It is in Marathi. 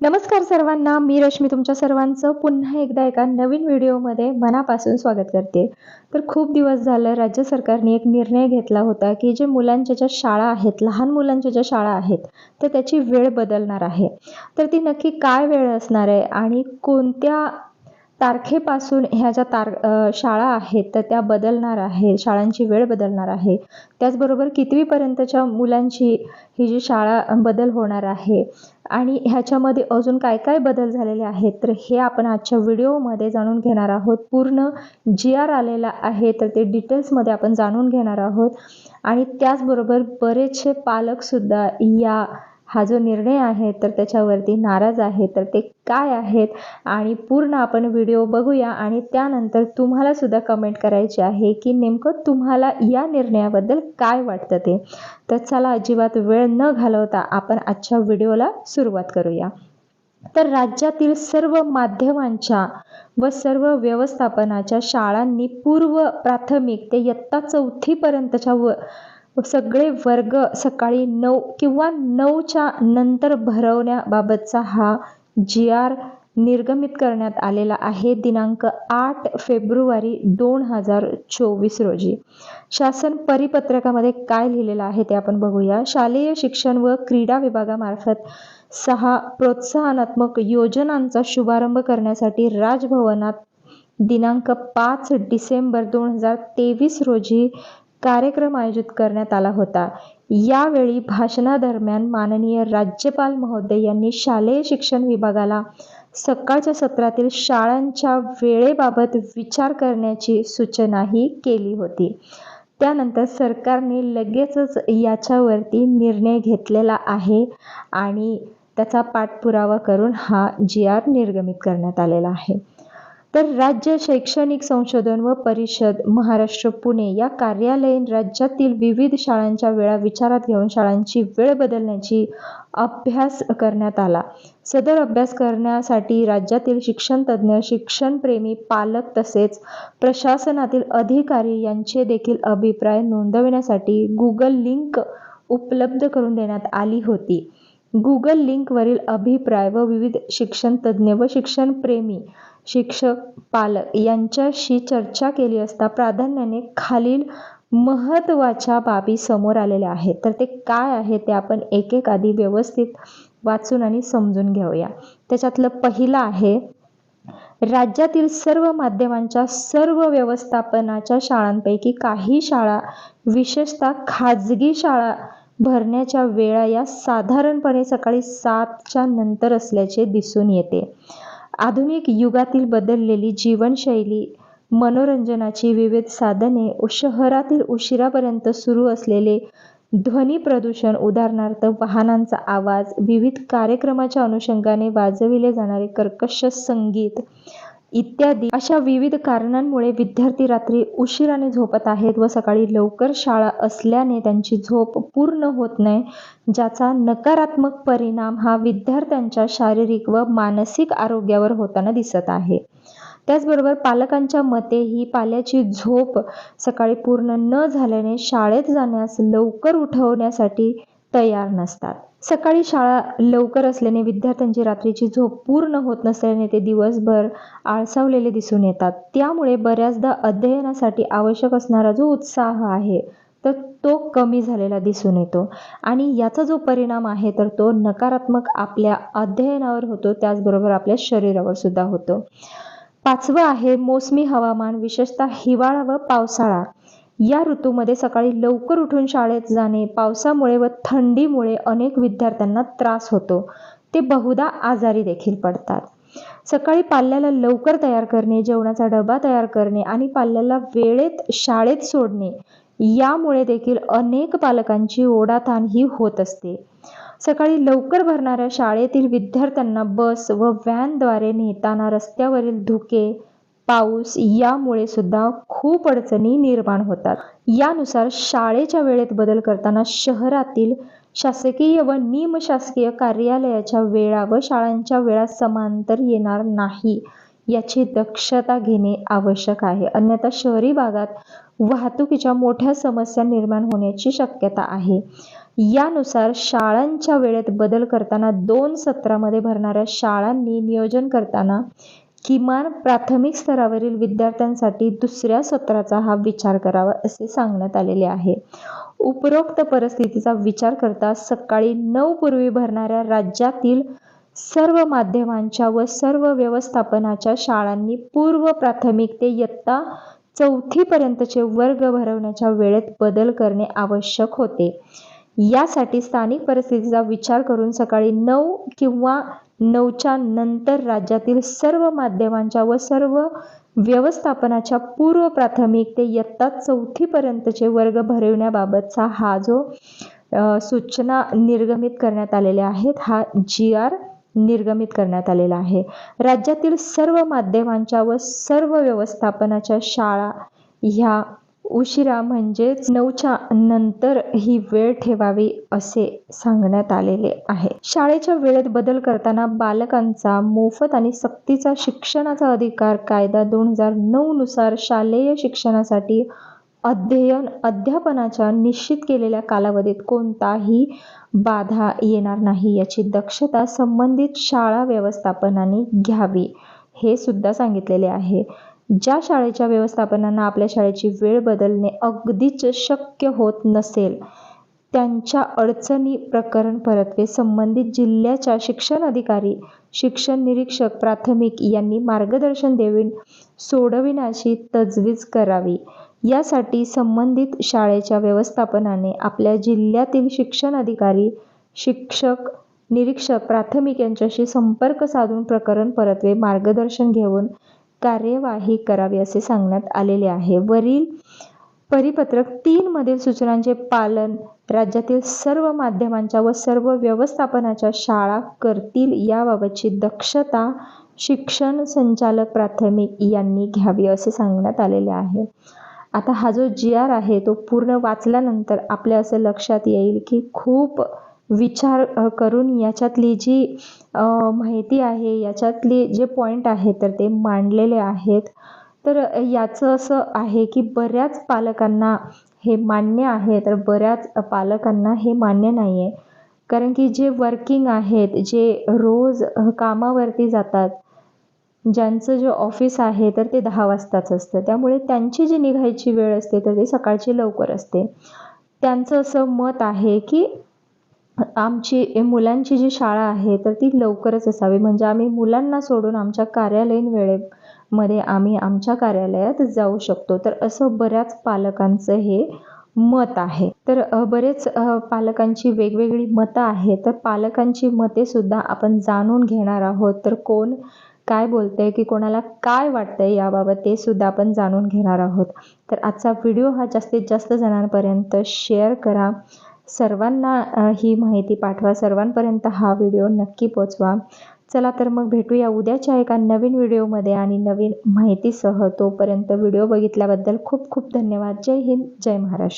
नमस्कार सर्वांना मी रश्मी तुमच्या सर्वांचं पुन्हा एकदा एका नवीन व्हिडिओमध्ये मनापासून स्वागत करते. तर खूप दिवस झालं राज्य सरकारने एक निर्णय घेतला होता की जे मुलांच्या ज्या शाळा आहेत लहान मुलांच्या ज्या शाळा आहेत तर त्याची वेळ बदलणार आहे. तर ती नक्की काय वेळ असणार आहे आणि कोणत्या तारखेपासून ह्या ज्या तार शाळा आहेत तर त्या बदलणार आहे शाळांची वेळ बदलणार आहे त्याचबरोबर कितवीपर्यंतच्या मुलांची ही जी शाळा बदल होणार आहे आणि ह्याच्यामध्ये अजून काय काय बदल झालेले आहेत तर हे आपण आजच्या व्हिडिओमध्ये जाणून घेणार आहोत. पूर्ण जी आर आलेला आहे तर ते डिटेल्समध्ये आपण जाणून घेणार आहोत. आणि त्याचबरोबर बरेचसे पालकसुद्धा या हा जो निर्णय आहे तर त्याच्यावरती नाराज आहे. तर ते काय आहेत? आणि पूर्ण आपण व्हिडिओ बघूया आणि त्यानंतर तुम्हाला सुद्धा कमेंट करायची आहे की नेमकं तुम्हाला या निर्णयाबद्दल काय वाटतं ते? तर चला अजिबात वेळ न घालवता आपण आजच्या व्हिडिओला सुरुवात करूया. तर राज्यातील सर्व माध्यमांच्या व सर्व व्यवस्थापनाच्या शाळांनी पूर्व प्राथमिक ते इयत्ता चौथीपर्यंतच्या व सगळे वर्ग सकाळी नऊ किंवा नऊच्या नंतर भरवण्याबाबतचा हा जी आर निर्गमित करण्यात आलेला आहे. दिनांक आठ फेब्रुवारी दोन हजार चोवीस रोजी. शासन परिपत्रकामध्ये काय लिहिलेलं आहे ते आपण बघूया. शालेय शिक्षण व क्रीडा विभागामार्फत सहा प्रोत्साहनात्मक योजनांचा शुभारंभ करण्यासाठी राजभवनात दिनांक पाच डिसेंबर दोन हजार तेवीस रोजी कार्यक्रम आयोजित करण्यात आला होता. यावेळी भाषणादरम्यान माननीय राज्यपाल महोदय यांनी शालेय शिक्षण विभागाला सकाळच्या सत्रातील शाळांच्या वेळेबाबत विचार करण्याची सूचनाही केली होती. त्यानंतर सरकारने लगेचच याच्यावरती निर्णय घेतलेला आहे आणि त्याचा पाठपुरावा करून हा जी आर निर्गमित करण्यात आलेला आहे. तर राज्य शैक्षणिक संशोधन व परिषद महाराष्ट्र पुणे या कार्यालयीन राज्यातील विविध शाळांच्या वेळा विचारात घेऊन शाळांची वेळ बदलण्याची अभ्यास करण्यात आला. सदर अभ्यास करण्यासाठी राज्यातील शिक्षण तज्ज्ञ शिक्षणप्रेमी पालक तसेच प्रशासनातील अधिकारी यांचे देखील अभिप्राय नोंदविण्यासाठी गुगल लिंक उपलब्ध करून देण्यात आली होती. गुगल लिंकवरील अभिप्राय व विविध शिक्षण तज्ज्ञ व शिक्षणप्रेमी शिक्षक पालक यांच्याशी चर्चा केली असता प्राधान्याने खालील महत्त्वाच्या बाबी समोर आलेल्या आहेत. तर ते काय आहे ते आपण एक एक आधी व्यवस्थित वाचून आणि समजून घेऊया. त्याच्यातलं पहिलं आहे राज्यातील सर्व माध्यमांच्या सर्व व्यवस्थापनाच्या शाळांपैकी काही शाळा विशेषतः खाजगी शाळा भरण्याच्या वेळा या साधारणपणे सकाळी सातच्या नंतर असल्याचे दिसून येते. आधुनिक युगातील बदललेली जीवनशैली मनोरंजनाची विविध साधने शहरातील उशिरापर्यंत सुरू असलेले ध्वनी प्रदूषण उदाहरणार्थ वाहनांचा आवाज विविध कार्यक्रमाच्या अनुषंगाने वाजविले जाणारे कर्कश संगीत इत्यादी. अशा विविध कारणांमुळे विद्यार्थी रात्री उशिराने झोपत आहेत व सकाळी लवकर शाळा असल्याने त्यांची झोप पूर्ण होत नाही ज्याचा नकारात्मक परिणाम हा विद्यार्थ्यांच्या शारीरिक व मानसिक आरोग्यावर होताना दिसत आहे. त्याचबरोबर पालकांच्या मते ही पाल्याची झोप सकाळी पूर्ण न झाल्याने शाळेत जाण्यास लवकर उठवण्यासाठी तयार नसतात. सकाळी शाळा लवकर असल्याने विद्यार्थ्यांची रात्रीची झोप पूर्ण होत नसल्याने ते दिवसभर आळसावलेले दिसून येतात. त्यामुळे बऱ्याचदा अध्ययनासाठी आवश्यक असणारा जो उत्साह आहे तर तो कमी झालेला दिसून येतो. आणि याचा जो परिणाम आहे तर तो नकारात्मक आपल्या अध्ययनावर होतो त्याचबरोबर आपल्या शरीरावर सुद्धा होतो. पाचवं आहे मोसमी हवामान विशेषतः हिवाळा व पावसाळा. या ऋतूमध्ये सकाळी लवकर उठून शाळेत जाणे पावसामुळे व थंडीमुळे अनेक विद्यार्थ्यांना त्रास होतो. ते बहुधा आजारी देखील पडतात. सकाळी पाल्याला लवकर तयार करणे जेवणाचा डबा तयार करणे आणि पाल्याला वेळेत शाळेत सोडणे यामुळे देखील अनेक पालकांची ओढाताण ही होत असते. सकाळी लवकर भरणाऱ्या शाळेतील विद्यार्थ्यांना बस व व्हॅनद्वारे नेताना रस्त्यावरील धुके पाऊस यामुळे सुद्धा खूप अडचणी निर्माण होतात. यानुसार शाळेच्या वेळेत बदल करताना शहरातील शासकीय व निमशासकीय कार्यालयाच्या वेळा व शाळांच्या वेळा समांतर येणार नाही याची दक्षता घेणे आवश्यक आहे. अन्यथा शहरी भागात वाहतुकीच्या मोठ्या समस्या निर्माण होण्याची शक्यता आहे. यानुसार शाळांच्या वेळेत बदल करताना दोन सत्रामध्ये भरणाऱ्या शाळांनी नियोजन करताना किमान प्राथमिक स्तरावरील विद्यार्थ्यांसाठी दुसऱ्या सत्राचा हा विचार करावा असे सांगण्यात आलेले आहे. उपरोक्त परिस्थितीचा विचार करता सकाळी नऊ पूर्वी भरणाऱ्या राज्यातील सर्व माध्यमांच्या व सर्व व्यवस्थापनाच्या शाळांनी पूर्व प्राथमिक ते इयत्ता चौथीपर्यंतचे वर्ग भरवण्याच्या वेळेत बदल करणे आवश्यक होते. यासाठी स्थानिक परिस्थितीचा विचार करून सकाळी नऊ किंवा नऊच्या नंतर राज्यातील सर्व माध्यमांच्या व सर्व व्यवस्थापनाच्या पूर्व प्राथमिक ते इयत्ता चौथीपर्यंतचे वर्ग भरविण्याबाबतचा हा जो सूचना निर्गमित करण्यात आलेल्या आहेत हा जी आर निर्गमित करण्यात आलेला आहे. राज्यातील सर्व माध्यमांच्या व सर्व व्यवस्थापनाच्या शाळा ह्या उशिरा म्हणजेच नऊच्या नंतर ही वेळ ठेवावी असे सांगण्यात आलेले आहे. शाळेच्या वेळेत बदल करताना बालकांचा मोफत आणि सक्तीचा शिक्षणाचा अधिकार कायदा दोन हजार नऊ नुसार शालेय शिक्षणासाठी अध्ययन अध्यापनाच्या निश्चित केलेल्या कालावधीत कोणताही बाधा येणार नाही याची दक्षता संबंधित शाळा व्यवस्थापनाने घ्यावी हे सुद्धा सांगितलेले आहे. ज्या शाळेच्या व्यवस्थापनांना आपल्या शाळेची वेळ बदलणे अगदीच शक्य होत नसेल त्यांच्या अडचणी प्रकरण परतवे. संबंधित जिल्ह्याच्या शिक्षण अधिकारी शिक्षण निरीक्षक प्राथमिक यांनी मार्गदर्शन देऊन सोडविण्याची तजवीज करावी. यासाठी संबंधित शाळेच्या व्यवस्थापनाने आपल्या जिल्ह्यातील शिक्षण अधिकारी शिक्षक निरीक्षक प्राथमिक यांच्याशी संपर्क साधून प्रकरण परतवे मार्गदर्शन घेऊन कार्यवाही करावी असे सांगण्यात आलेले आहे. वरील परिपत्रक तीन मधील सूचनांचे पालन राज्यातील सर्व माध्यमांच्या व सर्व व्यवस्थापनाच्या शाळा करतील याबाबतची दक्षता शिक्षण संचालक प्राथमिक यांनी घ्यावी असे सांगण्यात आलेले आहे. आता हा जो जी आर आहे तो पूर्ण वाचल्यानंतर आपल्या असं लक्षात येईल की खूप विचार करून याच्यातली जी माहिती आहे याच्यातली जे पॉईंट आहे तर ते मांडलेले आहेत. तर याचं असं आहे की बऱ्याच पालकांना हे मान्य आहे तर बऱ्याच पालकांना हे मान्य नाही आहे कारण की जे वर्किंग आहेत जे रोज कामावरती जातात ज्यांचं जे ऑफिस आहे तर ते दहा वाजताच असतं. त्यामुळे त्यांची जी निघायची वेळ असते तर ती सकाळची लवकर असते. त्यांचं असं मत आहे की आमची मुलांची जी शाळा आहे तर ती लवकरच असावी. म्हणजे आम्ही मुलांना सोडून आमच्या कार्यालयीन वेळेमध्ये आम्ही आमच्या कार्यालयात जाऊ शकतो. तर असं बऱ्याच पालकांचं हे मत आहे. तर बरेच पालकांची वेगवेगळी मतं आहेत. तर पालकांची मते सुद्धा आपण जाणून घेणार आहोत. तर कोण काय बोलते की कोणाला काय वाटतंय याबाबत ते सुद्धा आपण जाणून घेणार आहोत. तर आजचा व्हिडिओ हा जास्तीत जास्त जणांपर्यंत शेअर करा. सर्वांना ही माहिती पाठवा. सर्वांपर्यंत हा व्हिडिओ नक्की पोचवा. चला तर मग भेटूया उद्याच्या एका नवीन व्हिडिओमध्ये आणि नवीन माहितीसह. तोपर्यंत व्हिडिओ बघितल्याबद्दल खूप खूप धन्यवाद. जय हिंद जय महाराष्ट्र.